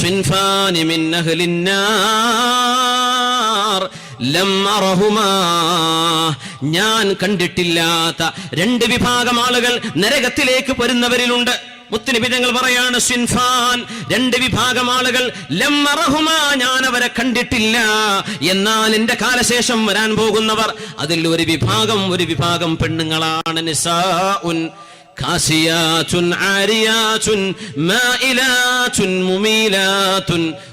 സിൻഫാനി മിൻ അഹ്ലിന്നാർ ലം അറഹുമാ. ഞാൻ കണ്ടിട്ടില്ലാത്ത രണ്ട് വിഭാഗം ആളുകൾ നരകത്തിലേക്ക് വരുന്നവരിലുണ്ട്. മുത്തുനബി തങ്ങൾ പറയാണ് സിൻഫാൻ രണ്ട് വിഭാഗം ആളുകൾ ഞാൻ അവരെ കണ്ടിട്ടില്ല. എന്നാൽ എന്റെ കാലശേഷം വരാൻ പോകുന്നവർ അതിൽ ഒരു വിഭാഗം ഒരു വിഭാഗം പെണ്ണുങ്ങളാണ് നിസാഉൻ. كاسيات عاريات مائلات مميلات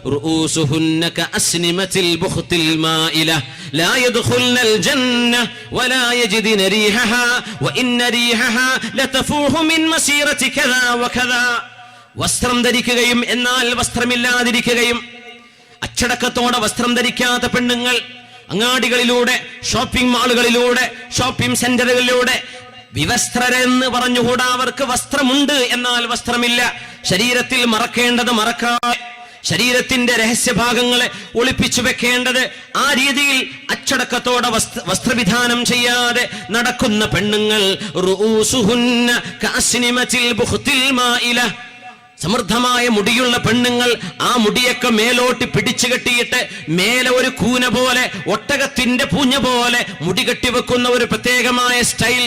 رؤوسهن كأسنمة البخت المائلة لا يدخلن الجنة ولا يجدن ريحها وإن ريحها لتفوح من مسيرة كذا وكذا വസ്ത്രം ധരിക്കുകയും എന്നാൽ വസ്ത്രമില്ലാതിരിക്കുകയും അച്ചടക്കത്തോടെ വസ്ത്രം ധരിക്കാത്ത പെണ്ണുങ്ങൾ അങ്ങാടികളിലൂടെ ഷോപ്പിംഗ് മാളുകളിലൂടെ ഷോപ്പിംഗ് സെന്ററുകളിലൂടെ വിവസ്ത്രരെന്ന് പറഞ്ഞുകൂടാ അവർക്ക് വസ്ത്രമുണ്ട് എന്നാൽ വസ്ത്രമില്ല. ശരീരത്തിൽ മറക്കേണ്ടത് മറക്കാതെ ശരീരത്തിന്റെ രഹസ്യഭാഗങ്ങളെ ഒളിപ്പിച്ചു വെക്കേണ്ടത് ആ രീതിയിൽ അച്ചടക്കത്തോടെ വസ്ത്ര വസ്ത്രവിധാനം ചെയ്യാതെ നടക്കുന്ന പെണ്ണുങ്ങൾ. സമൃദ്ധമായ മുടിയുള്ള പെണ്ണുങ്ങൾ ആ മുടിയൊക്കെ മേലോട്ട് പിടിച്ചു കെട്ടിയിട്ട് മേലെ ഒരു കൂന പോലെ ഒട്ടകത്തിന്റെ പൂഞ്ഞ പോലെ മുടി കെട്ടിവെക്കുന്ന ഒരു പ്രത്യേകമായ സ്റ്റൈൽ.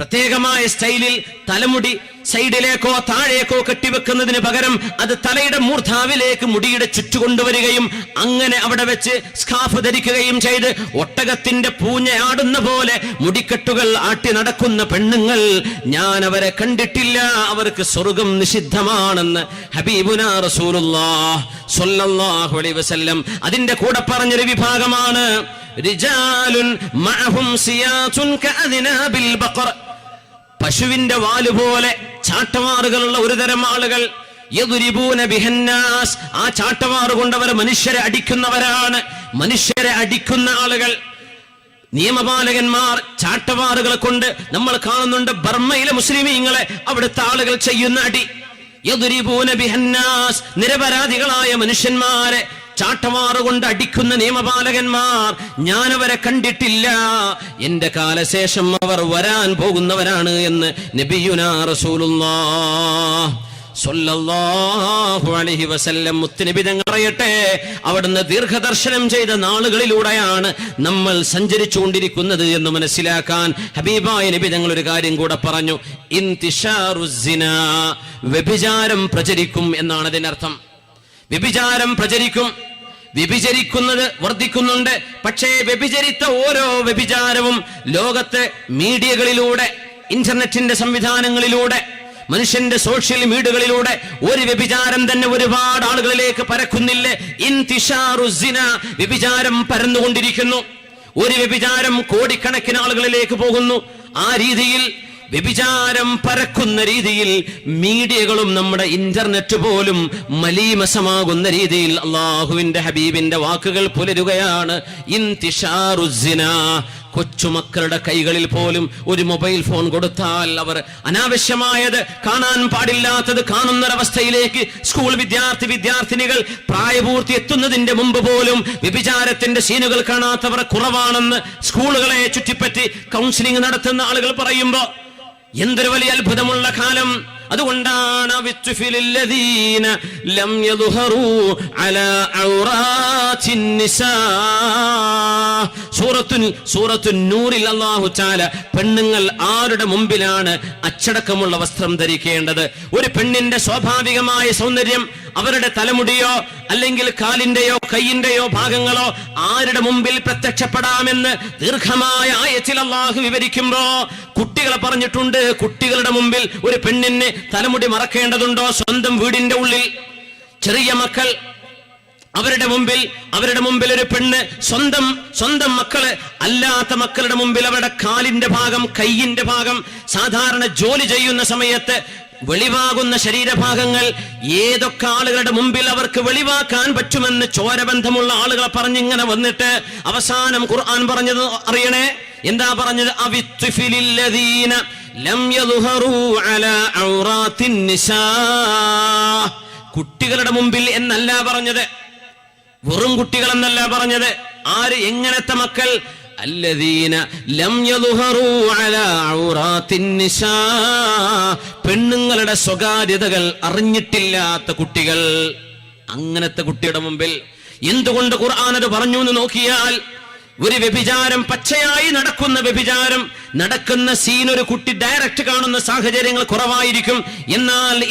പ്രത്യേകമായ സ്റ്റൈലിൽ തലമുടി സൈഡിലേക്കോ താഴേക്കോ കെട്ടിവെക്കുന്നതിന് പകരം അത് തലയുടെ മൂർധാവിലേക്ക് മുടിയുടെ ചുറ്റുകൊണ്ടുവരികയും അങ്ങനെ അവിടെ വെച്ച് സ്കാഫ് ധരിക്കുകയും ചെയ്ത് ഒട്ടകത്തിന്റെ പൂഞ്ഞയാടുന്ന പോലെ മുടിക്കെട്ടുകൾ ആട്ടി നടക്കുന്ന പെണ്ണുങ്ങൾ ഞാൻ അവരെ കണ്ടിട്ടില്ല. അവർക്ക് സ്വർഗം നിഷിദ്ധമാണെന്ന് ഹബീബുന അലൈഹി വസല്ലം അതിന്റെ കൂടെ പറഞ്ഞൊരു വിഭാഗമാണ്. റിജാലുൻ മഅഹും സിയാസുൻ കഅദ്നാബിൽ ബഖർ. പശുവിന്റെ വാൽ പോലെ ചാട്ടവാറുകളുള്ള ഒരു തരം ആളുകൾ ബിഹന്നാസ്. ആ ചാട്ടവാറു കൊണ്ടവർ മനുഷ്യരെ അടിക്കുന്നവരാണ്. മനുഷ്യരെ അടിക്കുന്ന ആളുകൾ. നിയമപാലകന്മാർ ചാട്ടവാറുകളെ കൊണ്ട് നമ്മൾ കാണുന്നുണ്ട് ബർമ്മയിലെ മുസ്ലിമീങ്ങളെ അവിടുത്തെ ആളുകൾ ചെയ്യുന്ന അടി. ബിഹന്നാസ്. നിരപരാധികളായ മനുഷ്യന്മാരെ ചാട്ടവാറ് കൊണ്ട് അടിക്കുന്ന നിയമപാലകന്മാർ ഞാൻ അവരെ കണ്ടിട്ടില്ല. എന്റെ കാലശേഷം അവർ വരാൻ പോകുന്നവരാണ് എന്ന് നബിയുന സ്വല്ലല്ലാഹു അലൈഹി വസല്ലം പറയട്ടെ അവിടുന്ന് ദീർഘദർശനം ചെയ്ത നാളുകളിലൂടെയാണ് നമ്മൾ സഞ്ചരിച്ചുകൊണ്ടിരിക്കുന്നത് എന്ന് മനസ്സിലാക്കാൻ ഹബീബായ നബി തങ്ങൾ ഒരു കാര്യം കൂടെ പറഞ്ഞു. വ്യഭിചാരം പ്രചരിക്കും എന്നാണ് അതിനർത്ഥം. വ്യഭിചാരം പ്രചരിക്കും. വ്യഭിചരിക്കുന്നത് വർദ്ധിക്കുന്നുണ്ട്. പക്ഷേ വ്യഭിചരിത്ത ഓരോ വ്യഭിചാരവും ലോകത്തെ മീഡിയകളിലൂടെ ഇന്റർനെറ്റിന്റെ സംവിധാനങ്ങളിലൂടെ മനുഷ്യന്റെ സോഷ്യൽ മീഡിയകളിലൂടെ ഒരു വ്യഭിചാരം തന്നെ ഒരുപാട് ആളുകളിലേക്ക് പരക്കുന്നില്ലേ. ഇൻതിഷാറുസിന വ്യഭിചാരം പരന്നുകൊണ്ടിരിക്കുന്നു. ഒരു വ്യഭിചാരം കോടിക്കണക്കിന് ആളുകളിലേക്ക് പോകുന്നു. ആ രീതിയിൽ വ്യഭിചാരം പരക്കുന്ന രീതിയിൽ മീഡിയകളും നമ്മുടെ ഇന്റർനെറ്റ് പോലും മലീമസമാകുന്ന രീതിയിൽ അള്ളാഹുവിന്റെ ഹബീബിന്റെ വാക്കുകൾ പുലരുകയാണ്. കൊച്ചുമക്കളുടെ കൈകളിൽ പോലും ഒരു മൊബൈൽ ഫോൺ കൊടുത്താൽ അവർ അനാവശ്യമായത് കാണാൻ പാടില്ലാത്തത് കാണുന്നൊരവസ്ഥയിലേക്ക് സ്കൂൾ വിദ്യാർത്ഥി വിദ്യാർത്ഥിനികൾ പ്രായപൂർത്തി എത്തുന്നതിന്റെ മുമ്പ് പോലും വ്യഭിചാരത്തിന്റെ സീനുകൾ കാണാത്തവർ കുറവാണെന്ന് സ്കൂളുകളെ ചുറ്റിപ്പറ്റി കൗൺസിലിംഗ് നടത്തുന്ന ആളുകൾ പറയുമ്പോ എന്തൊരു വലിയ അത്ഭുതമുള്ള കാലം. അതുകൊണ്ടാണ് സൂറത്തുൻ സൂറത്തുൻ നൂറിൽ അള്ളാഹു ചാല പെണ്ണുങ്ങൾ ആരുടെ മുമ്പിലാണ് അച്ചടക്കമുള്ള വസ്ത്രം ധരിക്കേണ്ടത്? ഒരു പെണ്ണിന്റെ സ്വാഭാവികമായ സൗന്ദര്യം അവരുടെ തലമുടിയോ അല്ലെങ്കിൽ കാലിന്റെയോ കൈയിന്റെയോ ഭാഗങ്ങളോ ആരുടെ മുമ്പിൽ പ്രത്യക്ഷപ്പെടാമെന്ന് ദീർഘമായ ആയത്തിൽ അള്ളാഹു വിവരിക്കുമ്പോ കുട്ടികളെ പറഞ്ഞിട്ടുണ്ട് കുട്ടികളുടെ മുമ്പിൽ ഒരു പെണ്ണിന് തലമുടി മറക്കേണ്ടതുണ്ടോ സ്വന്തം വീടിന്റെ ഉള്ളിൽ? ചെറിയ മക്കൾ അവരുടെ മുമ്പിൽ അവരുടെ മുമ്പിൽ ഒരു പെണ്ണ് സ്വന്തം സ്വന്തം മക്കൾ അല്ലാത്ത മക്കളുടെ മുമ്പിൽ അവരുടെ കാലിന്റെ ഭാഗം കയ്യിന്റെ ഭാഗം സാധാരണ ജോലി ചെയ്യുന്ന സമയത്ത് വെളിവാകുന്ന ശരീരഭാഗങ്ങൾ ഏതൊക്കെ ആളുകളുടെ മുമ്പിൽ അവർക്ക് വെളിവാക്കാൻ പറ്റുമെന്ന് ചോരബന്ധമുള്ള ആളുകളെ പറഞ്ഞിങ്ങനെ വന്നിട്ട് അവസാനം ഖുർആൻ പറഞ്ഞത് അറിയണേ? എന്താ പറഞ്ഞത്? അവിത്വിഫിലില്ലദീന ലം അലാ കുട്ടികളുടെ മുമ്പിൽ എന്നല്ല പറഞ്ഞത്. വെറും കുട്ടികളെന്നല്ല പറഞ്ഞത്. ആര് എങ്ങനത്തെ മക്കൾ? ലം പെണ്ണുങ്ങളുടെ സ്വകാര്യതകൾ അറിഞ്ഞിട്ടില്ലാത്ത കുട്ടികൾ. അങ്ങനത്തെ കുട്ടിയുടെ മുമ്പിൽ എന്തുകൊണ്ട് ഖുർആാനത് പറഞ്ഞു എന്ന് നോക്കിയാൽ ഒരു വ്യഭിചാരം പച്ചയായി നടക്കുന്ന വ്യഭിചാരം നടക്കുന്ന സീൻ ഒരു കുട്ടി ഡയറക്റ്റ് കാണുന്ന സാഹചര്യങ്ങൾ കുറവായിരിക്കും. എന്നാൽ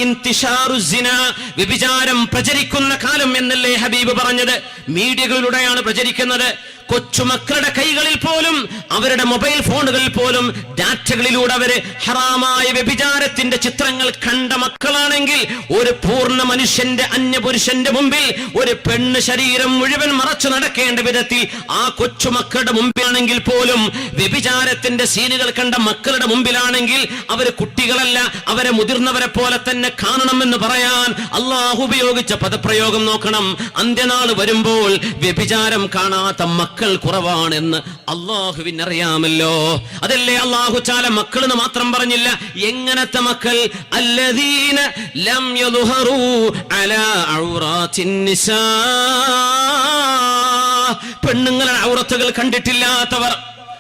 വ്യഭിചാരം പ്രചരിക്കുന്ന കാലം എന്നല്ലേ ഹബീബ് പറഞ്ഞത്? മീഡിയകളിലൂടെയാണ് പ്രചരിക്കുന്നത്. കൊച്ചുമക്കളുടെ കൈകളിൽ പോലും അവരുടെ മൊബൈൽ ഫോണുകളിൽ പോലും ഡാറ്റകളിലൂടെ അവർ ഹറാമായ വ്യഭിചാരത്തിന്റെ ചിത്രങ്ങൾ കണ്ട മക്കളാണെങ്കിൽ ഒരു പൂർണ മനുഷ്യന്റെ അന്യപുരുഷന്റെ മുമ്പിൽ ഒരു പെണ്ണ് ശരീരം മുഴുവൻ മറച്ചു നടക്കേണ്ട വിധത്തിൽ ആ കൊച്ചുമക്കളുടെ മുമ്പിലാണെങ്കിൽ പോലും വ്യഭിചാരത്തിന്റെ സീനുകൾ കണ്ട മക്കളുടെ മുമ്പിലാണെങ്കിൽ അവർ കുട്ടികളല്ല അവരെ മുതിർന്നവരെ പോലെ തന്നെ കാണണമെന്ന് പറയാൻ അള്ളാഹു ഉപയോഗിച്ച പദപ്രയോഗം നോക്കണം. അന്ത്യനാൾ വരുമ്പോൾ വ്യഭിചാരം കാണാത്ത മക്കൾ കുറവാണെന്ന് അള്ളാഹുവിനറിയാമല്ലോ അതല്ലേ അള്ളാഹു ചാല മക്കൾ എന്ന് മാത്രം പറഞ്ഞില്ല എങ്ങനത്തെ മക്കൾ? അല്ലദീന ലം അലാ ഔറാത്തിൻ നിസാ. പെണ്ണുങ്ങളെ ഔറത്തുകൾ കണ്ടിട്ടില്ലാത്തവർ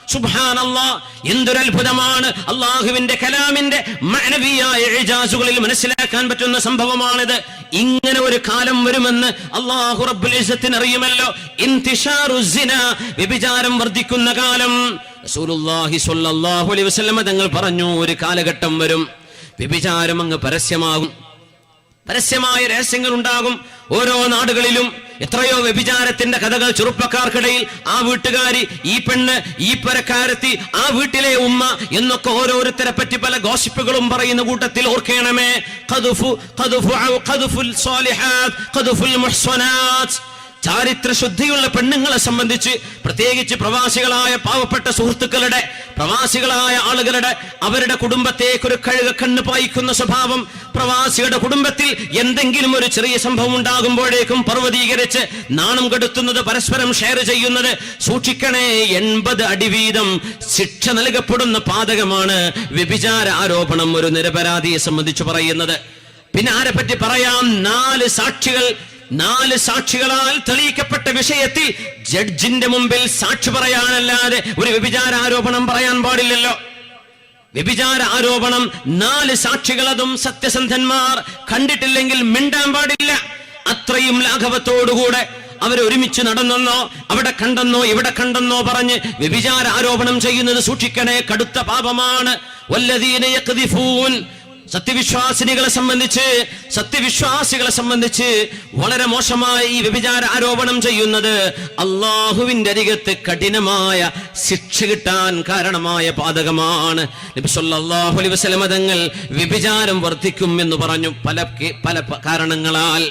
സുബ്ഹാനല്ലാ എന്തൊരു അത്ഭുതമാണ് അള്ളാഹുവിന്റെ കലാമിന്റെ മാനവീയായ എഴുജാസുകളിൽ മനസ്സിലാക്കാൻ പറ്റുന്ന സംഭവമാണിത്. ഇങ്ങനെ ഒരു കാലം വരുമെന്ന് അള്ളാഹു റബ്ബുൽ ഇസ്സത്തിന് അറിയുമല്ലോ വ്യഭിചാരം വർദ്ധിക്കുന്ന കാലം. റസൂലുള്ളാഹി സ്വല്ലല്ലാഹു അലൈഹി വസല്ലം തങ്ങൾ പറഞ്ഞു ഒരു കാലഘട്ടം വരും. വ്യഭിചാരം അങ്ങ് പരസ്യമാകും. പരസ്യമായ രഹസ്യങ്ങൾ ഉണ്ടാകും. ഓരോ നാടുകളിലും എത്രയോ വ്യഭിചാരത്തിന്റെ കഥകൾ ചെറുപ്പക്കാർക്കിടയിൽ ആ വീട്ടുകാരി ഈ പെണ്ണ് ഈ പരക്കാരത്തി ആ വീട്ടിലെ ഉമ്മ എന്നൊക്കെ ഓരോരുത്തരെ പറ്റി പല ഗോസിപ്പുകളും പറയുന്ന കൂട്ടത്തിൽ ഓർക്കണമേ. ചാരിത്ര ശുദ്ധിയുള്ള പെണ്ണുങ്ങളെ സംബന്ധിച്ച് പ്രത്യേകിച്ച് പ്രവാസികളായ പാവപ്പെട്ട സുഹൃത്തുക്കളുടെ പ്രവാസികളായ ആളുകളുടെ അവരുടെ കുടുംബത്തേക്ക് ഒരു കഴുക കണ്ണ് പായിക്കുന്ന സ്വഭാവം പ്രവാസികളുടെ കുടുംബത്തിൽ എന്തെങ്കിലും ഒരു ചെറിയ സംഭവം ഉണ്ടാകുമ്പോഴേക്കും പർവതീകരിച്ച് നാണം കെടുത്തുന്നത് പരസ്പരം ഷെയർ ചെയ്യുന്നത് സൂക്ഷിക്കണേ എൺപത് അടി വീതം ശിക്ഷ നൽകപ്പെടുന്ന പാതകമാണ് വ്യഭിചാര ആരോപണം ഒരു നിരപരാധിയെ സംബന്ധിച്ച് പറയുന്നത്. പിന്നെ ആരെ പറ്റി പറയാം? നാല് സാക്ഷികൾ നാല് സാക്ഷികളാൽ തെളിയിക്കപ്പെട്ട വിഷയത്തിൽ ജഡ്ജിന്റെ മുമ്പിൽ സാക്ഷി പറയാനല്ലാതെ ഒരു വ്യഭിചാര ആരോപണം പറയാൻ പാടില്ലല്ലോ. വ്യഭിചാര ആരോപണം നാല് സാക്ഷികളതും സത്യസന്ധന്മാർ കണ്ടിട്ടില്ലെങ്കിൽ മിണ്ടാൻ പാടില്ല. അത്രയും ലാഘവത്തോടുകൂടെ അവർ ഒരുമിച്ച് നടന്നെന്നോ അവിടെ കണ്ടെന്നോ ഇവിടെ കണ്ടെന്നോ പറഞ്ഞ് വ്യഭിചാര ആരോപണം ചെയ്യുന്നത് സൂക്ഷിക്കണേ കടുത്ത പാപമാണ്. വല്ലതീന യഖ്ദിഫൂൻ സത്യവിശ്വാസിനികളെ സംബന്ധിച്ച് സത്യവിശ്വാസികളെ സംബന്ധിച്ച് വളരെ മോശമായി ഈ വ്യഭിചാര ആരോപണം ചെയ്യുന്നത് അള്ളാഹുവിന്റെ അരികത്ത് കഠിനമായ ശിക്ഷ കിട്ടാൻ കാരണമായ പാതകമാണ്. നബി സല്ലല്ലാഹു അലൈഹി വസല്ലമ തങ്ങൾ വ്യഭിചാരം വർദ്ധിക്കും എന്ന് പറഞ്ഞു. പല പല കാരണങ്ങളാൽ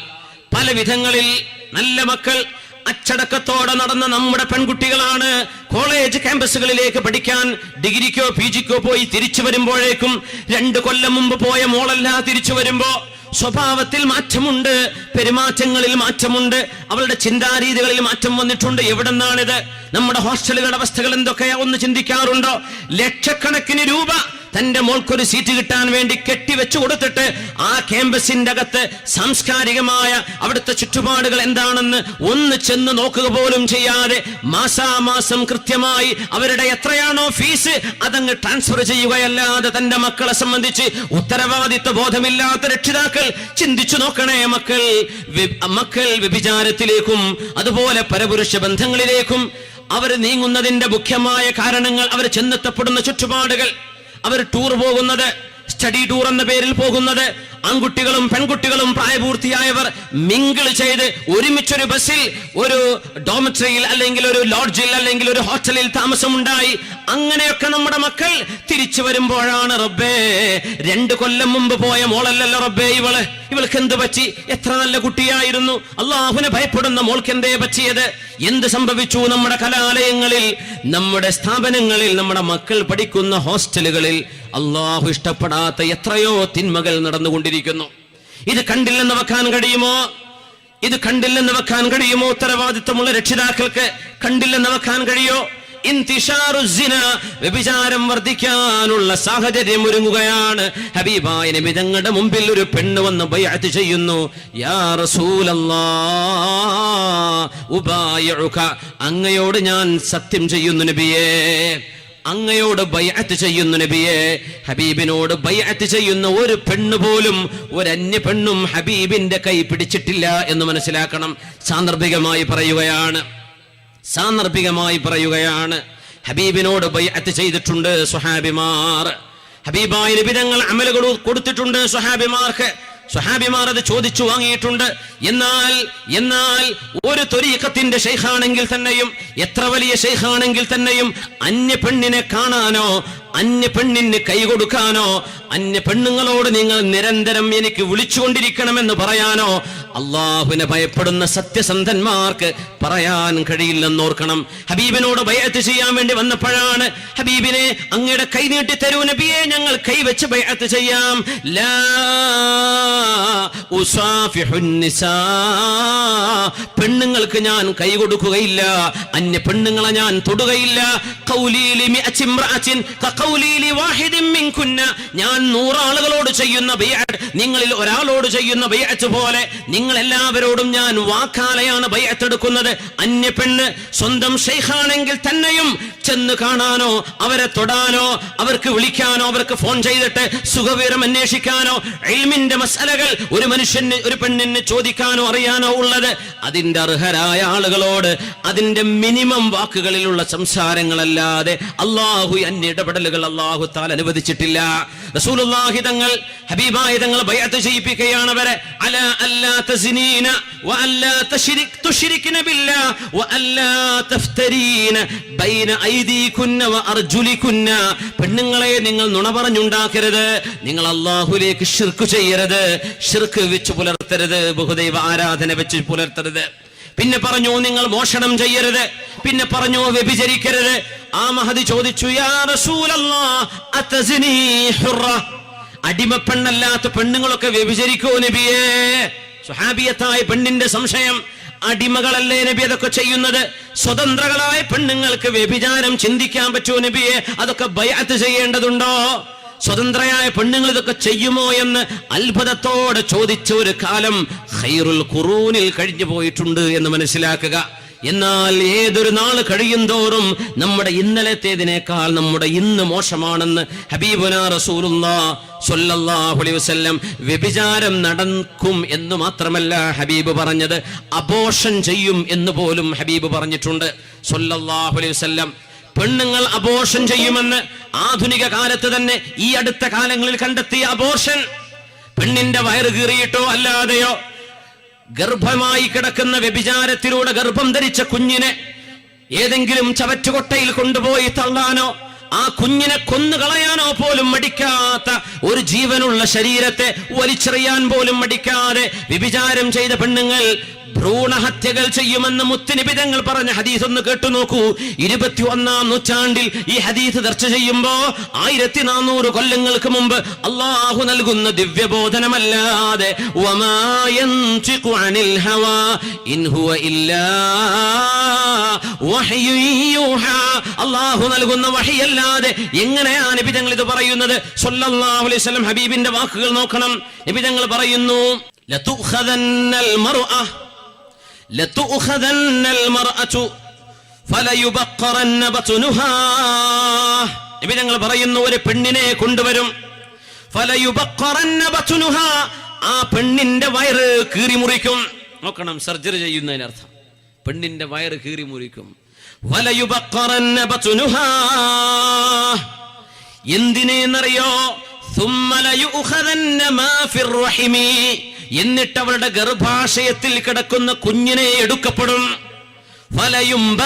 പല വിധങ്ങളിൽ നല്ല മക്കൾ അച്ചടക്കത്തോടെ നടന്ന നമ്മുടെ പെൺകുട്ടികളാണ് കോളേജ് ക്യാമ്പസുകളിലേക്ക് പഠിക്കാൻ ഡിഗ്രിക്കോ പി ജിക്കോ പോയി തിരിച്ചു വരുമ്പോഴേക്കും രണ്ട് കൊല്ലം മുമ്പ് പോയ മോളല്ല തിരിച്ചു വരുമ്പോ സ്വഭാവത്തിൽ മാറ്റമുണ്ട് പെരുമാറ്റങ്ങളിൽ മാറ്റമുണ്ട് അവളുടെ ചിന്താരീതികളിൽ മാറ്റം വന്നിട്ടുണ്ട്. എവിടെന്നാണിത്? നമ്മുടെ ഹോസ്റ്റലുകളുടെ അവസ്ഥകൾ എന്തൊക്കെയാ? ഒന്ന് ചിന്തിക്കാറുണ്ടോ? ലക്ഷക്കണക്കിന് രൂപ തന്റെ മോൾക്കൊരു സീറ്റ് കിട്ടാൻ വേണ്ടി കെട്ടിവെച്ചു കൊടുത്തിട്ട് ആ ക്യാമ്പസിന്റെ അകത്ത് സാംസ്കാരികമായ അവിടുത്തെ ചുറ്റുപാടുകൾ എന്താണെന്ന് ഒന്ന് ചെന്ന് നോക്കുക പോലും ചെയ്യാതെ മാസാമാസം കൃത്യമായി അവരുടെ എത്രയാണോ ഫീസ് അതങ്ങ് ട്രാൻസ്ഫർ ചെയ്യുകയല്ലാതെ തന്റെ മക്കളെ സംബന്ധിച്ച് ഉത്തരവാദിത്വ ബോധമില്ലാത്ത രക്ഷിതാക്കൾ ചിന്തിച്ചു നോക്കണേ മക്കൾ. മക്കൾ വ്യഭിചാരത്തിലേക്കും അതുപോലെ പരപുരുഷ ബന്ധങ്ങളിലേക്കും അവർ നീങ്ങുന്നതിന്റെ മുഖ്യമായ കാരണങ്ങൾ അവർ ചെന്നെത്തപ്പെടുന്ന ചുറ്റുപാടുകൾ. അവർ ടൂർ പോകുന്നത് സ്റ്റഡി ടൂർ എന്ന പേരിൽ പോകുന്നത് ആൺകുട്ടികളും പെൺകുട്ടികളും പ്രായപൂർത്തിയായവർ മിങ്കിൾ ചെയ്ത് ഒരുമിച്ചൊരു ബസ്സിൽ ഒരു ഡോമിറ്ററിയിൽ അല്ലെങ്കിൽ ഒരു ലോഡ്ജിൽ അല്ലെങ്കിൽ ഒരു ഹോട്ടലിൽ താമസമുണ്ടായി. അങ്ങനെയൊക്കെ നമ്മുടെ മക്കൾ തിരിച്ചു വരുമ്പോഴാണ് റബ്ബേ രണ്ട് കൊല്ലം മുമ്പ് പോയ മോളല്ലല്ലോ റബ്ബേ ഇവൾ. ഇവൾക്ക് എന്ത് പറ്റി? എത്ര നല്ല കുട്ടിയായിരുന്നു. അള്ളാഹുവിനെ ഭയപ്പെടുന്ന മോൾക്ക് എന്തേ പറ്റിയത്? എന്ത് സംഭവിച്ചു നമ്മുടെ കലാലയങ്ങളിൽ? നമ്മുടെ സ്ഥാപനങ്ങളിൽ നമ്മുടെ മക്കൾ പഠിക്കുന്ന ഹോസ്റ്റലുകളിൽ. അള്ളാഹു ഇഷ്ടപ്പെടാത്ത എത്രയോ തിന്മകൾ നടന്നുകൊണ്ടിരിക്കുന്നു ഇത് കണ്ടില്ലെന്ന് വെക്കാൻ കഴിയുമോ? ഇത് കണ്ടില്ലെന്ന് വെക്കാൻ കഴിയുമോ? ഉത്തരവാദിത്വമുള്ള രക്ഷിതാക്കൾക്ക് കണ്ടില്ലെന്ന് വെക്കാൻ കഴിയോ? വ്യഭിചാരം വർദ്ധിക്കാനുള്ള സാഹചര്യം ഒരുങ്ങുകയാണ്. ഹബീബായ നിമിതങ്ങളുടെ മുമ്പിൽ ഒരു പെണ്ണ് വന്ന് ബൈഅത്ത് ചെയ്യുന്നു. യാ റസൂലല്ലാ അങ്ങയോട് ഞാൻ സത്യം ചെയ്യുന്നു നബിയേ. അങ്ങയോട് ബൈഅത്ത് ചെയ്യുന്ന നബിയെ. ഹബീബിനോട് ബൈഅത്ത് ചെയ്യുന്ന ഒരു പെണ്ണ് പോലും ഒരു അന്യ പെണ്ണും ഹബീബിന്റെ കൈ പിടിച്ചിട്ടില്ല എന്ന് മനസ്സിലാക്കണം. സാന്ദർഭികമായി പറയുകയാണ്. സാന്ദർഭികമായി പറയുകയാണ്. ഹബീബിനോട് ബൈഅത്ത് ചെയ്തിട്ടുണ്ട് സുഹാബിമാർ ഹബീബായ നബി തങ്ങൾ അമലുകൾ കൊടുത്തിട്ടുണ്ട് സുഹാബിമാർക്ക് സുഹാബിമാർ അത് ചോദിച്ചു വാങ്ങിയിട്ടുണ്ട് എന്നാൽ എന്നാൽ ഒരു തൊരീക്കത്തിന്റെ ഷെയ്ഖാണെങ്കിൽ തന്നെയും എത്ര വലിയ ഷെയ്ഖാണെങ്കിൽ തന്നെയും അന്യ പെണ്ണിനെ കാണാനോ അന്യ പെണ്ണിന് കൈ കൊടുക്കാനോ അന്യ പെണ്ണുങ്ങളോട് നിങ്ങൾ നിരന്തരം എനിക്ക് വിളിച്ചുകൊണ്ടിരിക്കണമെന്ന് പറയാനോ അള്ളാഹുവിനെ ഭയപ്പെടുന്ന സത്യസന്ധന്മാർക്ക് പറയാൻ കഴിയില്ലെന്ന് ഓർക്കണം ഹബീബിനോട് ബയത്ത് ചെയ്യാൻ വേണ്ടി വന്നപ്പോഴാണ് ഹബീബിനെ അങ്ങയുടെ കൈ നീട്ടി തരൂ നബിയെ ഞങ്ങൾ കൈവച്ച് ബയത്ത് ചെയ്യാം ലാ. പെണ്ണുങ്ങൾക്ക് ഞാൻ കൈ കൊടുക്കുകയില്ല. അന്യ പെണ്ണുങ്ങളെ ഞാൻ തൊടുകയില്ല. ഞാൻ നൂറാളുകളോട് ചെയ്യുന്ന നിങ്ങളിൽ ഒരാളോട് ചെയ്യുന്ന ബൈഅത്ത് പോലെ നിങ്ങൾ എല്ലാവരോടും ഞാൻ വാക്കാലയാണ് ബൈഅത്ത് എടുക്കുന്നത്. അന്യ പെണ്ണ് സ്വന്തം ഷെയ്ഖാണെങ്കിൽ തന്നെയും ചെന്ന് കാണാനോ അവരെ തൊടാനോ അവർക്ക് വിളിക്കാനോ അവർക്ക് ഫോൺ ചെയ്തിട്ട് സുഖവിവരം അന്വേഷിക്കാനോ ഇൽമിന്റെ മസലകൾ ഒരു മനുഷ്യന് ഒരു പെണ്ണിന് ചോദിക്കാനോ അറിയാനോ ഉള്ളത് അതിന്റെ അർഹരായ ആളുകളോട് അതിന്റെ മിനിമം വാക്കുകളിലുള്ള സംസാരങ്ങളല്ലാതെ അള്ളാഹു അന്യ ഇടപെടലുകൾ അള്ളാഹു താൽ അനുവദിച്ചിട്ടില്ല. റസൂലുള്ളാഹി തങ്ങൾ ഹബീബായ തങ്ങൾ ബൈഅത്ത് ചെയ്യിപ്പിക്കുകയാണ് അവരെ അല അല്ലാ തസ്നീന വ അല്ലാ തശ്രിക് തുശ്രിക്ന ബില്ലാ വ അല്ലാ തഫ്തരീന ബൈന ഐദീകുന്ന വ അർജുലികുന്ന. പെണ്ണുങ്ങളെ നിങ്ങൾ നുണ പറഞ്ഞുണ്ടാക്കരുത് നിങ്ങൾ അള്ളാഹുലേക്ക് ഷിർക്ക് ചെയ്യരുത് ഷിർക്ക് വെച്ച് പുലർത്തരുത് ബഹുദൈവ ആരാധന വെച്ച് പുലർത്തരുത്. പിന്നെ പറഞ്ഞു നിങ്ങൾ മോഷണം ചെയ്യരുത്. പിന്നെ പറഞ്ഞു വ്യഭിചരിക്കരുത്. ആ മഹതി ചോദിച്ചു യാ അടിമപ്പെണ്ണല്ലാത്ത പെണ്ണുങ്ങളൊക്കെ വ്യഭിചരിക്കോ നബിയേ. സുഹാബിയത്തായ പെണ്ണിന്റെ സംശയം അടിമകളല്ലേ നബി അതൊക്കെ ചെയ്യുന്നത്? സ്വതന്ത്രകളായ പെണ്ണുങ്ങൾക്ക് വ്യഭിചാരം ചിന്തിക്കാൻ പറ്റുമോ നബിയെ. അതൊക്കെ ബയാത്ത് ചെയ്യേണ്ടതുണ്ടോ? സ്വതന്ത്രയായ പെണ്ണുങ്ങൾ ഇതൊക്കെ ചെയ്യുമോ എന്ന് അത്ഭുതത്തോടെ ചോദിച്ച ഒരു കാലം ഹൈറുൽ ഖുറൂനിൽ കഴിഞ്ഞു പോയിട്ടുണ്ട് എന്ന് മനസ്സിലാക്കുക. എന്നാൽ ഏതൊരു നാൾ കഴിയും തോറും നമ്മുടെ ഇന്നലത്തേതിനേക്കാൾ നമ്മുടെ ഇന്ന് മോശമാണെന്ന് ഹബീബുന റസൂലുള്ള വസല്ലം വ്യഭിചാരം നടക്കും എന്ന് മാത്രമല്ല ഹബീബ് പറഞ്ഞത്. അബോഷൻ ചെയ്യും എന്ന് പോലും ഹബീബ് പറഞ്ഞിട്ടുണ്ട്. സൊല്ലാഹുലി വസല്ലം പെണ്ണുങ്ങൾ അബോർഷൻ ചെയ്യുമെന്ന് ആധുനിക കാലത്ത് തന്നെ ഈ അടുത്ത കാലങ്ങളിൽ കണ്ടെത്തിയ അബോർഷൻ പെണ്ണിന്റെ വയറ് കീറിയിട്ടോ അല്ലാതെയോ? ഗർഭമായി കിടക്കുന്ന വ്യഭിചാരത്തിലൂടെ ഗർഭം ധരിച്ച കുഞ്ഞിനെ ഏതെങ്കിലും ചവറ്റുകൊട്ടയിൽ കൊണ്ടുപോയി തള്ളാനോ ആ കുഞ്ഞിനെ കൊന്നുകളയാനോ പോലും മടിക്കാത്ത ഒരു ജീവനുള്ള ശരീരത്തെ വലിച്ചെറിയാൻ പോലും മടിക്കാതെ വ്യഭിചാരം ചെയ്ത പെണ്ണുങ്ങൾ ഭ്രൂണഹത്യകൾ ചെയ്യുമെന്ന് മുത്തുനിബിതങ്ങൾ പറഞ്ഞ ഹദീസ് ഒന്ന് കേട്ടു നോക്കൂ. ഇരുപത്തി ഒന്നാം നൂറ്റാണ്ടിൽ ഈ ഹദീസ് ചർച്ച ചെയ്യുമ്പോ ആയിരത്തി നാനൂറ് കൊല്ലങ്ങൾക്ക് മുമ്പ് അള്ളാഹു നൽകുന്ന ദിവ്യബോധനമല്ലാതെ. അള്ളാഹു നൽകുന്ന വഹിയല്ലാതെ എങ്ങനെയാണ് നബിതങ്ങൾ ഇത് പറയുന്നത്? സല്ലല്ലാഹു അലൈഹി വസല്ലം ഹബീബിന്റെ വാക്കുകൾ നോക്കണം. നബിതങ്ങൾ പറയുന്നു ലതുഖദന്നൽ ഇവ ഞങ്ങൾ പറയുന്നു ഒരു പെണ്ണിനെ കൊണ്ടുവരും. ആ പെണ്ണിന്റെ വയറ് കീറി മുറിക്കും നോക്കണം സർജറി ചെയ്യുന്നതിനർത്ഥം. പെണ്ണിന്റെ വയറ് കീറി കീറിമുറിക്കും എന്തിനെന്നറിയോ? എന്നിട്ട് അവളുടെ ഗർഭാശയത്തിൽ കിടക്കുന്ന കുഞ്ഞിനെ എടുക്കപ്പെടും. വലയും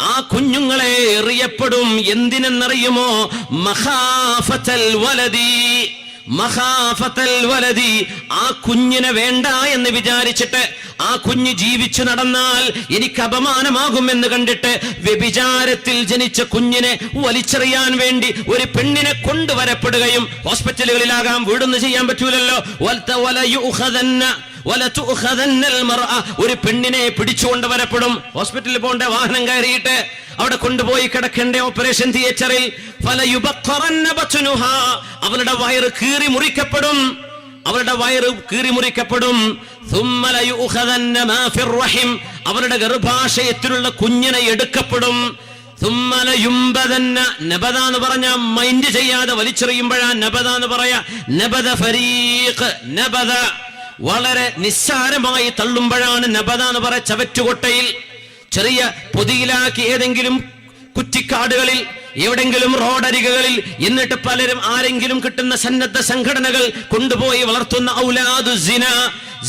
ആ കുഞ്ഞുങ്ങളെ എറിയപ്പെടും. എന്തിനെന്നറിയുമോ? മഹാഫൽ വലതി മഹാഫത്തൽ വലതി ആ കുഞ്ഞിനെ വേണ്ട എന്ന് വിചാരിച്ചിട്ട് ആ കുഞ്ഞ് ജീവിച്ചു നടന്നാൽ എനിക്ക് അപമാനമാകും എന്ന് കണ്ടിട്ട് വ്യഭിചാരത്തിൽ ജനിച്ച കുഞ്ഞിനെ വലിച്ചെറിയാൻ വേണ്ടി ഒരു പെണ്ണിനെ കൊണ്ടുവരപ്പെടുകയും ഹോസ്പിറ്റലുകളിലാകാം വീടൊന്നും ചെയ്യാൻ പറ്റൂലല്ലോ വലത്ത വലയുഹതന്ന. ഒരു പെണ്ണിനെ പിടിച്ചുകൊണ്ട് വരപ്പെടും. ഹോസ്പിറ്റലിൽ പോകേണ്ട വാഹനം കയറിയിട്ട് അവിടെ കൊണ്ടുപോയി കിടക്കേണ്ട ഓപ്പറേഷൻ തിയേറ്ററിൽ. അവരുടെ വയറ് കീറി മുറിക്കപ്പെടും. അവരുടെ വയറ് കീറി മുറിക്കപ്പെടും. അവരുടെ ഗർഭാശയത്തിലുള്ള കുഞ്ഞിനെ എടുക്കപ്പെടും. നബദ എന്ന് പറഞ്ഞ മൈൻഡ് ചെയ്യാതെ വലിച്ചെറിയുമ്പോഴാ നബദ എന്ന് പറയാ. നബദ ഫരീഖ്. നബദ. വളരെ നിസ്സാരമായി തള്ളുമ്പോഴാണ് നബദ എന്ന് പറയുന്ന ചവറ്റുകൊട്ടയിൽ ചെറിയ പൊതിയിലാക്കി ഏതെങ്കിലും കുറ്റിക്കാടുകളിൽ എവിടെങ്കിലും റോഡരികകളിൽ എന്നിട്ട് പലരും ആരെങ്കിലും കിട്ടുന്ന സന്നദ്ധ സംഘടനകൾ കൊണ്ടുപോയി വളർത്തുന്ന ഔലാദു ജിന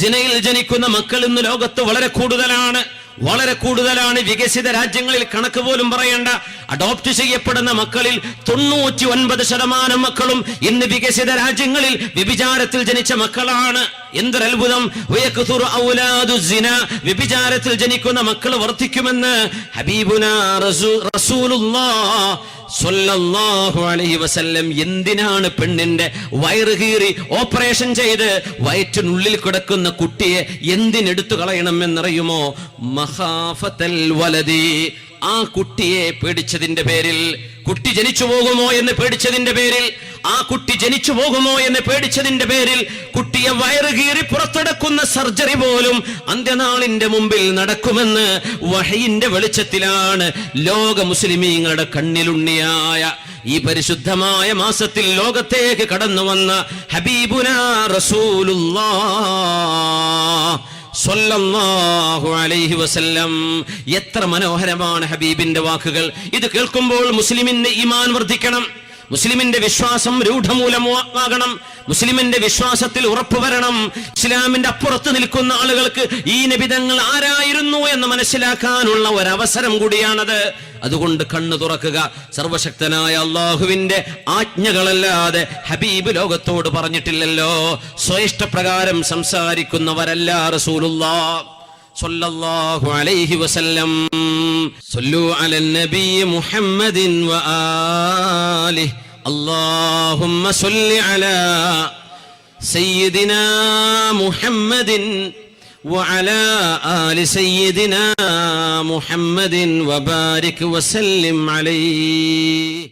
ജിനയിൽ ജനിക്കുന്ന മക്കൾ ഇന്ന് ലോകത്ത് വളരെ കൂടുതലാണ്. വളരെ കൂടുതലാണ് വികസിത രാജ്യങ്ങളിൽ കണക്ക് പോലും പറയേണ്ട അഡോപ്റ്റ് ചെയ്യപ്പെടുന്ന മക്കളിൽ തൊണ്ണൂറ്റി ഒൻപത് ശതമാനം മക്കളും ഇന്ന് വികസിത രാജ്യങ്ങളിൽ വ്യഭിചാരത്തിൽ ജനിച്ച മക്കളാണ്. എന്തൊരത്ഭുതം. വ്യഭിചാരത്തിൽ ജനിക്കുന്ന മക്കൾ വർദ്ധിക്കുമെന്ന് ഹബീബുന വസല്ലം എന്തിനാണ് പെണ്ണിന്റെ വയറ് കീറി ഓപ്പറേഷൻ ചെയ്ത് വയറ്റിനുള്ളിൽ കിടക്കുന്ന കുട്ടിയെ എന്തിനെടുത്തു കളയണം എന്നറിയുമോ? മഹാഫത്തൽ വലതി ആ കുട്ടിയെ പേടിച്ചതിന്റെ പേരിൽ കുട്ടി ജനിച്ചു പോകുമോ എന്ന് പേടിച്ചതിന്റെ പേരിൽ ആ കുട്ടി ജനിച്ചു പോകുമോ എന്ന് പേടിച്ചതിന്റെ പേരിൽ കുട്ടിയെ വയറ് കീറി പുറത്തെടുക്കുന്ന സർജറി പോലും അന്ത്യനാളിന്റെ മുമ്പിൽ നടക്കുമെന്ന് വഹയിന്റെ വെളിച്ചത്തിലാണ് ലോക മുസ്ലിമീങ്ങളുടെ കണ്ണിലുണ്ണിയായ ഈ പരിശുദ്ധമായ മാസത്തിൽ ലോകത്തേക്ക് കടന്നു വന്ന ഹബീബുന റസൂലുള്ളാഹ് അലൈഹി വസല്ലം. എത്ര മനോഹരമാണ് ഹബീബിന്റെ വാക്കുകൾ. ഇത് കേൾക്കുമ്പോൾ മുസ്ലിമിന്റെ ഈമാൻ വർദ്ധിക്കണം. മുസ്ലിമിന്റെ വിശ്വാസം രൂഢമൂലമാകണം മുസ്ലിമിന്റെ വിശ്വാസത്തിൽ ഉറപ്പ് വരണം. ഇസ്ലാമിന്റെ അപ്പുറത്ത് നിൽക്കുന്ന ആളുകൾക്ക് ഈ നബിതങ്ങൾ ആരായിരുന്നു എന്ന് മനസ്സിലാക്കാനുള്ള ഒരവസരം കൂടിയാണത്. അതുകൊണ്ട് കണ്ണു തുറക്കുക. സർവശക്തനായ അള്ളാഹുവിന്റെ ആജ്ഞകളല്ലാതെ ഹബീബ് ലോകത്തോട് പറഞ്ഞിട്ടില്ലല്ലോ. സ്വയിഷ്ടപ്രകാരം സംസാരിക്കുന്നവരല്ല റസൂലുള്ളാ صلى الله عليه وسلم صلوا على النبي محمد وآله اللهم صل على سيدنا محمد وعلى آل سيدنا محمد وبارك وسلم عليه